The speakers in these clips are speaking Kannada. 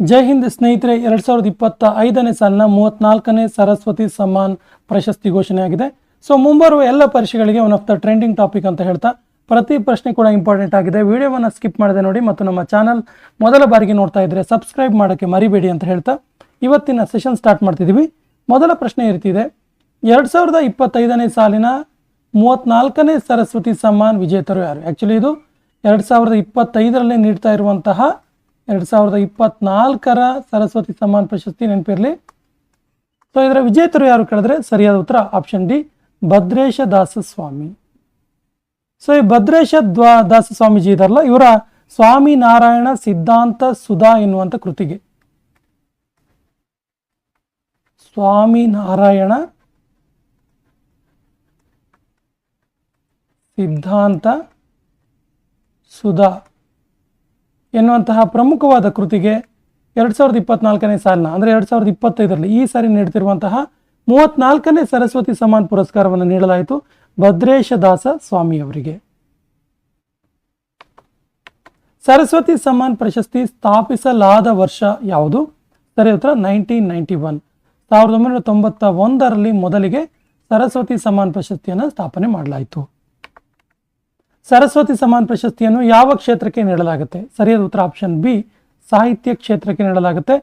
ಜೈ ಹಿಂದ್ ಸ್ನೇಹಿತರೆ, ಎರಡ್ ಸಾವಿರದ ಇಪ್ಪತ್ತ ಐದನೇ ಸಾಲಿನ ಮೂವತ್ನಾಲ್ಕನೇ ಸರಸ್ವತಿ ಸಮ್ಮಾನ್ ಪ್ರಶಸ್ತಿ ಘೋಷಣೆಯಾಗಿದೆ. ಸೊ ಮುಂಬರುವ ಎಲ್ಲ ಪರೀಕ್ಷೆಗಳಿಗೆ one of the trending topic ಅಂತ ಹೇಳ್ತಾ ಪ್ರತಿ ಪ್ರಶ್ನೆ ಕೂಡ ಇಂಪಾರ್ಟೆಂಟ್ ಆಗಿದೆ. ವಿಡಿಯೋವನ್ನು ಸ್ಕಿಪ್ ಮಾಡದೆ ನೋಡಿ ಮತ್ತು ನಮ್ಮ ಚಾನಲ್ ಮೊದಲ ಬಾರಿಗೆ ನೋಡ್ತಾ ಇದ್ರೆ ಸಬ್ಸ್ಕ್ರೈಬ್ ಮಾಡೋಕ್ಕೆ ಮರಿಬೇಡಿ ಅಂತ ಹೇಳ್ತಾ ಇವತ್ತಿನ ಸೆಷನ್ ಸ್ಟಾರ್ಟ್ ಮಾಡ್ತಿದ್ದೀವಿ ಮೊದಲ ಪ್ರಶ್ನೆ ಈ ರೀತಿ ಎರಡು ಸಾವಿರದ ಇಪ್ಪತ್ತೈದನೇ ಸಾಲಿನ ಮೂವತ್ನಾಲ್ಕನೇ ಸರಸ್ವತಿ ಸಮ್ಮಾನ್ ವಿಜೇತರು ಯಾರು? ಆ್ಯಕ್ಚುಲಿ ಇದು ಎರಡು ಸಾವಿರದ ಇಪ್ಪತ್ತೈದರಲ್ಲಿ ನೀಡ್ತಾ ಇರುವಂತಹ ಎರಡು ಸಾವಿರದ ಇಪ್ಪತ್ನಾಲ್ಕರ ಸರಸ್ವತಿ ಸಮ್ಮಾನ್ ಪ್ರಶಸ್ತಿ ನೆನಪಿರಲಿ. ಸೊ ಇದರ ವಿಜೇತರು ಯಾರು ಕೇಳಿದ್ರೆ ಸರಿಯಾದ ಉತ್ತರ ಆಪ್ಷನ್ ಡಿ ಭದ್ರೇಶ ದಾಸ ಸ್ವಾಮಿ ಸೊ ಈ ಭದ್ರೇಶ ದ್ವಾ ದಾಸ ಸ್ವಾಮೀಜಿ ಇದಾರಲ್ಲ, ಇವರ ಸ್ವಾಮಿ ನಾರಾಯಣ ಸಿದ್ಧಾಂತ ಸುಧಾ ಎನ್ನುವಂಥ ಕೃತಿಗೆ. ಸ್ವಾಮಿ ನಾರಾಯಣ ಸಿದ್ಧಾಂತ ಸುಧಾ. ಎನ್ನುವಂತಹ ಪ್ರಮುಖವಾದ ಕೃತಿಗೆ ಎರಡು ಸಾವಿರದ ಇಪ್ಪತ್ನಾಲ್ಕನೇ ಸಾಲಿನ, ಅಂದರೆ ಎರಡು ಸಾವಿರದ ಇಪ್ಪತ್ತೈದರಲ್ಲಿ ಈ ಸಾರಿ ನೀಡುತ್ತಿರುವಂತಹ ಮೂವತ್ನಾಲ್ಕನೇ ಸರಸ್ವತಿ ಸಮಾನ್ ಪುರಸ್ಕಾರವನ್ನು ನೀಡಲಾಯಿತು ಭದ್ರೇಶ ದಾಸ ಸ್ವಾಮಿಯವರಿಗೆ ಸರಸ್ವತಿ ಸಮಾನ್ ಪ್ರಶಸ್ತಿ ಸ್ಥಾಪಿಸಲಾದ ವರ್ಷ ಯಾವುದು? ಸರಿ, ಉತ್ತರ ನೈನ್ಟೀನ್ ನೈಂಟಿ ಒನ್ ಸಾವಿರದ ಒಂಬೈನೂರ ತೊಂಬತ್ತ ಒಂದರಲ್ಲಿ ಮೊದಲಿಗೆ ಸರಸ್ವತಿ ಸಮಾನ್ ಪ್ರಶಸ್ತಿಯನ್ನು ಸ್ಥಾಪನೆ ಮಾಡಲಾಯಿತು. ಸರಸ್ವತಿ ಸಮಾನ್ ಪ್ರಶಸ್ತಿಯನ್ನು ಯಾವ ಕ್ಷೇತ್ರಕ್ಕೆ ನೀಡಲಾಗುತ್ತೆ? ಸರಿಯಾದ ಉತ್ತರ ಆಪ್ಷನ್ ಬಿ ಸಾಹಿತ್ಯ ಕ್ಷೇತ್ರಕ್ಕೆ ನೀಡಲಾಗುತ್ತೆ.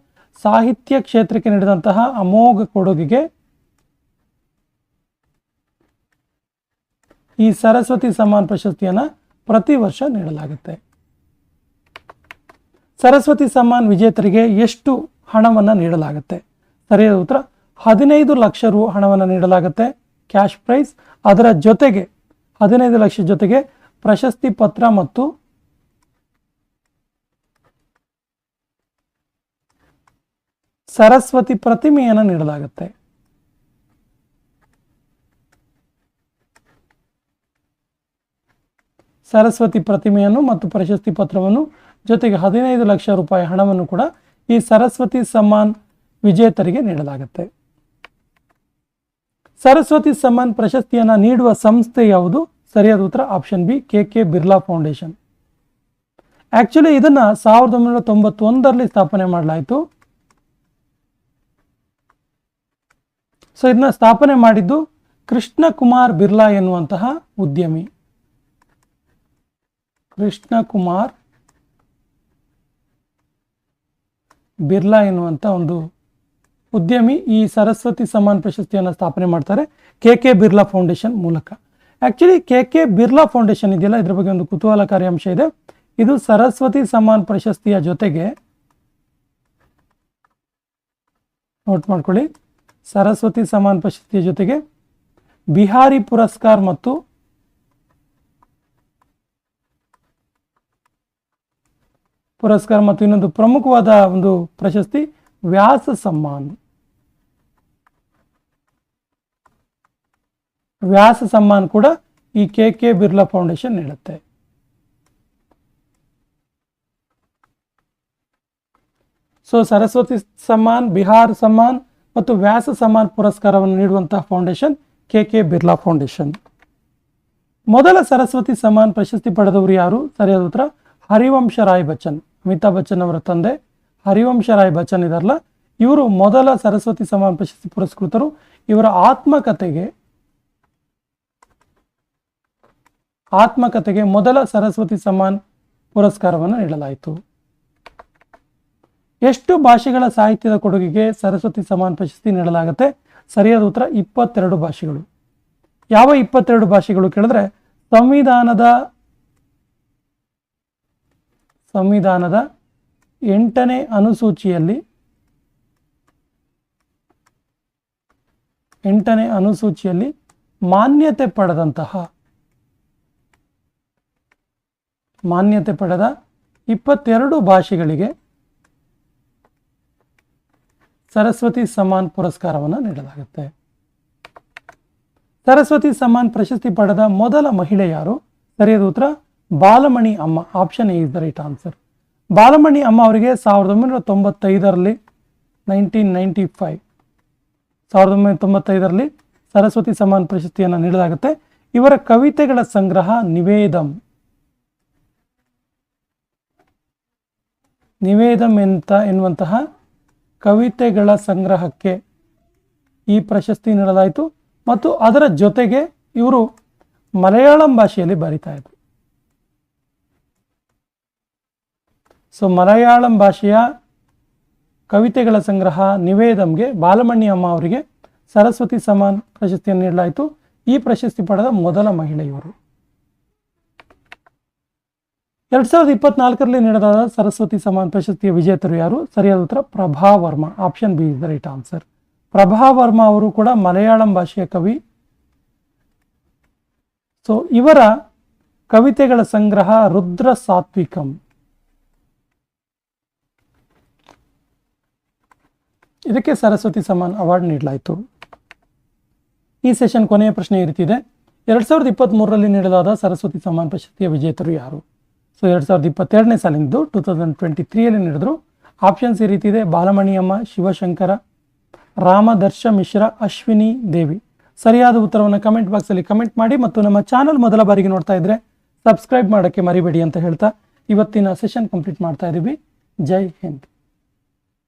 ಸಾಹಿತ್ಯ ಕ್ಷೇತ್ರಕ್ಕೆ ನೀಡಿದಂತಹ ಅಮೋಘ ಕೊಡುಗೆಗೆ ಈ ಸರಸ್ವತಿ ಸಮಾನ್ ಪ್ರಶಸ್ತಿಯನ್ನು ಪ್ರತಿ ವರ್ಷ ನೀಡಲಾಗುತ್ತೆ. ಸರಸ್ವತಿ ಸಮಾನ್ ವಿಜೇತರಿಗೆ ಎಷ್ಟು ಹಣವನ್ನು ನೀಡಲಾಗುತ್ತೆ? ಸರಿಯಾದ ಉತ್ತರ, ಹದಿನೈದು ಲಕ್ಷ ರು ಹಣವನ್ನು ನೀಡಲಾಗುತ್ತೆ. ಕ್ಯಾಶ್ ಪ್ರೈಸ್, ಅದರ ಜೊತೆಗೆ, ಹದಿನೈದು ಲಕ್ಷ ಜೊತೆಗೆ ಪ್ರಶಸ್ತಿ ಪತ್ರ ಮತ್ತು ಸರಸ್ವತಿ ಪ್ರತಿಮೆಯನ್ನು ನೀಡಲಾಗುತ್ತೆ. ಸರಸ್ವತಿ ಪ್ರತಿಮೆಯನ್ನು ಮತ್ತು ಪ್ರಶಸ್ತಿ ಪತ್ರವನ್ನು ಜೊತೆಗೆ ಹದಿನೈದು ಲಕ್ಷ ರೂಪಾಯಿ ಹಣವನ್ನು ಕೂಡ ಈ ಸರಸ್ವತಿ ಸಮ್ಮಾನ್ ವಿಜೇತರಿಗೆ ನೀಡಲಾಗುತ್ತೆ. ಸರಸ್ವತಿ ಸಮ್ಮಾನ್ ಪ್ರಶಸ್ತಿಯನ್ನು ನೀಡುವ ಸಂಸ್ಥೆ ಯಾವುದು? ಸರಿಯಾದ ಉತ್ತರ option B K K Birla foundation actually ಇದನ್ನ ಸಾವಿರದ ಒಂಬೈನೂರ ತೊಂಬತ್ತೊಂದರಲ್ಲಿ ಸ್ಥಾಪನೆ ಮಾಡಲಾಯಿತು. ಸೊ ಇದನ್ನ ಸ್ಥಾಪನೆ ಮಾಡಿದ್ದು ಕೃಷ್ಣ ಕುಮಾರ್ ಬಿರ್ಲಾ ಎನ್ನುವಂತಹ ಉದ್ಯಮಿ. ಕೃಷ್ಣ ಕುಮಾರ್ ಬಿರ್ಲಾ ಎನ್ನುವಂಥ ಒಂದು ಉದ್ಯಮಿ ಈ ಸರಸ್ವತಿ ಸಮಾನ್ ಪ್ರಶಸ್ತಿಯನ್ನು ಸ್ಥಾಪನೆ ಮಾಡ್ತಾರೆ ಕೆ ಕೆ ಬಿರ್ಲಾ ಫೌಂಡೇಶನ್ ಮೂಲಕ. Actually K K Birla foundation ಇದೆಯಲ್ಲ? ಇದ್ರ ಬಗ್ಗೆ ಒಂದು ಕುತೂಹಲಕಾರಿ ಅಂಶ ಇದೆ. ಇದು ಸರಸ್ವತಿ ಸಮ್ಮಾನ್ ಪ್ರಶಸ್ತಿಯ ಜೊತೆಗೆ ನೋಟ್ ಮಾಡ್ಕೊಳ್ಳಿ. ಸರಸ್ವತಿ ಸಮಾನ್ ಪ್ರಶಸ್ತಿಯ ಜೊತೆಗೆ ಬಿಹಾರಿ ಪುರಸ್ಕಾರ ಮತ್ತು ಪುರಸ್ಕಾರ ಮತ್ತು ಇನ್ನೊಂದು ಪ್ರಮುಖವಾದ ಒಂದು ಪ್ರಶಸ್ತಿ ವ್ಯಾಸ ಸಮ್ಮಾನ್. ವ್ಯಾಸ ಸಮ್ಮಾನ್ ಕೂಡ ಈ ಕೆ ಕೆ ಬಿರ್ಲಾ ಫೌಂಡೇಶನ್ ನೀಡುತ್ತೆ. ಸೊ ಸರಸ್ವತಿ ಸಮ್ಮಾನ್, ಬಿಹಾರ್ ಸಮ್ಮಾನ್ ಮತ್ತು ವ್ಯಾಸ ಸಮ್ಮಾನ್ ಪುರಸ್ಕಾರವನ್ನು ನೀಡುವಂತಹ foundation K K Birla foundation. ಮೊದಲ ಸರಸ್ವತಿ ಸಮ್ಮಾನ್ ಪ್ರಶಸ್ತಿ ಪಡೆದವರು ಯಾರು? ಸರಿಯಾದ ಉತ್ತರ, ಹರಿವಂಶ ರಾಯ್ ಬಚ್ಚನ್, ಅಮಿತಾಬ್ ಬಚ್ಚನ್ ಅವರ ತಂದೆ. ಹರಿವಂಶ ರಾಯ್ ಬಚ್ಚನ್ ಇದಾರಲ್ಲ, ಇವರು ಮೊದಲ ಸರಸ್ವತಿ ಸಮ್ಮಾನ್ ಪ್ರಶಸ್ತಿ ಪುರಸ್ಕೃತರು. ಇವರ ಆತ್ಮಕಥೆಗೆ ಆತ್ಮಕಥೆಗೆ ಮೊದಲ ಸರಸ್ವತಿ ಸಮ್ಮಾನ್ ಪುರಸ್ಕಾರವನ್ನು ನೀಡಲಾಯಿತು. ಎಷ್ಟು ಭಾಷೆಗಳ ಸಾಹಿತ್ಯದ ಕೊಡುಗೆಗೆ ಸರಸ್ವತಿ ಸಮ್ಮಾನ್ ಪ್ರಶಸ್ತಿ ನೀಡಲಾಗುತ್ತೆ? ಸರಿಯಾದ ಉತ್ತರ, ಇಪ್ಪತ್ತೆರಡು ಭಾಷೆಗಳು. ಯಾವ ಇಪ್ಪತ್ತೆರಡು ಭಾಷೆಗಳು ಕೇಳಿದ್ರೆ, ಸಂವಿಧಾನದ ಸಂವಿಧಾನದ ಎಂಟನೇ ಅನುಸೂಚಿಯಲ್ಲಿ ಎಂಟನೇ ಅನುಸೂಚಿಯಲ್ಲಿ ಮಾನ್ಯತೆ ಪಡೆದಂತಹ ಮಾನ್ಯತೆ ಪಡೆದ ಇಪ್ಪತ್ತೆರಡು ಭಾಷೆಗಳಿಗೆ ಸರಸ್ವತಿ ಸಮಾನ್ ಪುರಸ್ಕಾರವನ್ನು ನೀಡಲಾಗುತ್ತೆ. ಸರಸ್ವತಿ ಸಮಾನ್ ಪ್ರಶಸ್ತಿ ಪಡೆದ ಮೊದಲ ಮಹಿಳೆ ಯಾರು? ಸರಿಯಾದ ಉತ್ತರ, Balamani Amma. Option is the right answer Balamani Amma ಅವರಿಗೆ ಸಾವಿರದ ಒಂಬೈನೂರ ತೊಂಬತ್ತೈದರಲ್ಲಿ ನೈನ್ಟೀನ್ ನೈಂಟಿ ಫೈವ್, ಸಾವಿರದ ಒಂಬೈನೂರ ತೊಂಬತ್ತೈದರಲ್ಲಿ ಸರಸ್ವತಿ ಸಮಾನ್ ಪ್ರಶಸ್ತಿಯನ್ನು ನೀಡಲಾಗುತ್ತೆ. ಇವರ ಕವಿತೆಗಳ ಸಂಗ್ರಹ ನಿವೇದಂ. ನಿವೇದಂ ಎಂತ ಎನ್ನುವಂತಹ ಕವಿತೆಗಳ ಸಂಗ್ರಹಕ್ಕೆ ಈ ಪ್ರಶಸ್ತಿ ನೀಡಲಾಯಿತು. ಮತ್ತು ಅದರ ಜೊತೆಗೆ ಇವರು ಮಲಯಾಳಂ ಭಾಷೆಯಲ್ಲಿ ಬರಿತಾ ಇದ್ರು. ಸೊ, ಮಲಯಾಳಂ ಭಾಷೆಯ ಕವಿತೆಗಳ ಸಂಗ್ರಹ ನಿವೇದಂಗೆ ಬಾಲಮಣಿ ಅಮ್ಮ ಅವರಿಗೆ ಸರಸ್ವತಿ ಸಮಾನ್ ಪ್ರಶಸ್ತಿಯನ್ನು ನೀಡಲಾಯಿತು. ಈ ಪ್ರಶಸ್ತಿ ಪಡೆದ ಮೊದಲ ಮಹಿಳೆ ಇವರು ಎರಡ್ ಸಾವಿರದ ಇಪ್ಪತ್ನಾಲ್ಕರಲ್ಲಿ ನೀಡಲಾದ ಸರಸ್ವತಿ ಸಮಾನ ಪ್ರಶಸ್ತಿಯ ವಿಜೇತರು ಯಾರು? ಸರಿಯಾದ ಉತ್ತರ, Prabha Varma. Option B is the right answer Prabha Varma ಅವರು ಕೂಡ ಮಲಯಾಳಂ ಭಾಷೆಯ ಕವಿ. ಸೊ ಇವರ ಕವಿತೆಗಳ ಸಂಗ್ರಹ ರುದ್ರ ಸಾತ್ವಿಕಂ. ಇದಕ್ಕೆ ಸರಸ್ವತಿ ಸಮಾನ್ ಅವಾರ್ಡ್ ನೀಡಲಾಯಿತು. ಈ ಸೆಷನ್ ಕೊನೆಯ ಪ್ರಶ್ನೆ ಇರುತ್ತಿದೆ. ಎರಡ್ ಸಾವಿರದ ಇಪ್ಪತ್ತ್ ಮೂರರಲ್ಲಿ ನೀಡಲಾದ ಸರಸ್ವತಿ ಸಮಾನ್ ಪ್ರಶಸ್ತಿಯ ವಿಜೇತರು ಯಾರು? ಸೊ ಎರಡು ಸಾವಿರದ ಇಪ್ಪತ್ತೆರಡನೇ ಸಾಲಿಂದು ಟೂ ತೌಸಂಡ್ ಟ್ವೆಂಟಿ ತ್ರೀಯಲ್ಲಿ ನಡೆದ್ರು. ಆಪ್ಷನ್ಸ್ ಈ ರೀತಿ ಇದೆ. ಬಾಲಮಣಿಯಮ್ಮ, ಶಿವಶಂಕರ, ರಾಮದರ್ಶ ಮಿಶ್ರ, ಅಶ್ವಿನಿ ದೇವಿ. ಸರಿಯಾದ ಉತ್ತರವನ್ನು ಕಮೆಂಟ್ ಬಾಕ್ಸಲ್ಲಿ ಕಮೆಂಟ್ ಮಾಡಿ ಮತ್ತು ನಮ್ಮ ಚಾನಲ್ ಮೊದಲ ಬಾರಿಗೆ ನೋಡ್ತಾ ಇದ್ರೆ ಸಬ್ಸ್ಕ್ರೈಬ್ ಮಾಡೋಕ್ಕೆ ಮರಿಬೇಡಿ ಅಂತ ಹೇಳ್ತಾ ಇವತ್ತಿನ ಸೆಷನ್ ಕಂಪ್ಲೀಟ್ ಮಾಡ್ತಾ ಇದ್ದೀವಿ ಜೈ ಹಿಂದ್.